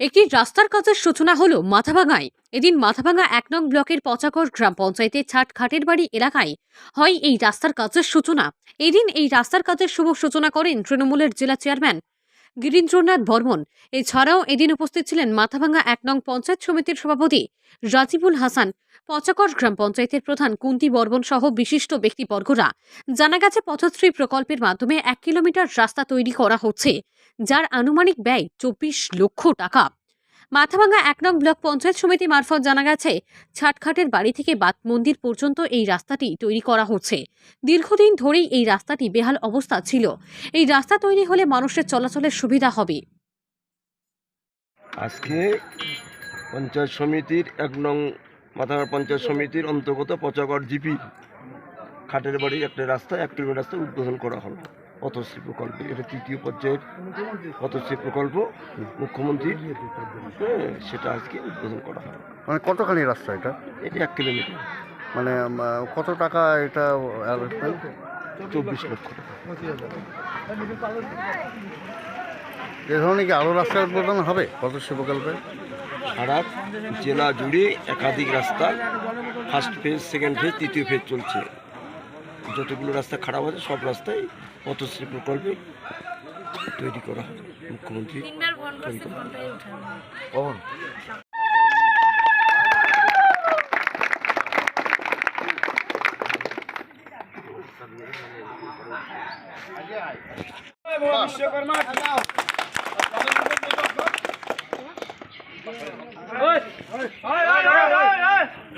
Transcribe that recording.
একটি রাস্তার কাজের সূচনা হলো মাথাভাঙায়। এদিন মাথাভাঙা এক নং ব্লকের পচাকর গ্রাম পঞ্চায়েতে ছাট খাটের বাড়ি এলাকায় হয় এই রাস্তার কাজের সূচনা। এদিন এই রাস্তার কাজের শুভ সূচনা করেন তৃণমূলের জেলা চেয়ারম্যান গিরীন্দ্রনাথ বর্মন। এছাড়াও এদিন উপস্থিত ছিলেন মাথাভাঙ্গা এক নং পঞ্চায়েত সমিতির সভাপতি রাজিবুল হাসান, পচাকর গ্রাম পঞ্চায়েতের প্রধান কুন্তি বর্মন সহ বিশিষ্ট ব্যক্তিবর্গরা। জানা গেছে, পথশ্রী প্রকল্পের মাধ্যমে এক কিলোমিটার রাস্তা তৈরি করা হচ্ছে, যার আনুমানিক ব্যয় চব্বিশ লক্ষ টাকা। মাথাভাঙ্গা এক নং ব্লক পঞ্চায়েত সমিতি মারফত জানা গেছে, ছাটখাটের বাড়ি থেকে বাত মন্দির পর্যন্ত এই রাস্তাটি তৈরি করা হচ্ছে। দীর্ঘদিন ধরেই এই রাস্তাটি বেহাল অবস্থা ছিল। এই রাস্তা তৈরি হলে মানুষের চলাচলের সুবিধা হবে। আজকে পঞ্চায়েত সমিতির এক নং মাথাঘাট পঞ্চায়েত সমিতির অন্তর্গত পচাগড় জিপি খাটের বাড়ি একটা রাস্তা, এক কিলোমিটার রাস্তা উদ্বোধন করা হলো। পথশ্রী প্রকল্পে এটা তৃতীয় পর্যায়ের পথশ্রী প্রকল্প মুখ্যমন্ত্রীর হ্যাঁ, সেটা আজকে উদ্বোধন করা হলো মানে কতখানি রাস্তা এটা? এটি এক কিলোমিটার। মানে কত টাকা এটা চব্বিশ লক্ষ টাকা। এ ধরনের কি আরও রাস্তার উদ্বোধন হবে পথশ্রী প্রকল্পে? সারা জেলা জুড়ে একাধিক রাস্তা ফার্স্ট ফেজ সেকেন্ড ফেজ তৃতীয় ফেজ চলছে। যতগুলো রাস্তা খারাপ আছে সব রাস্তায় পথশ্রী প্রকল্পে তৈরি করা হবে। মুখ্যমন্ত্রী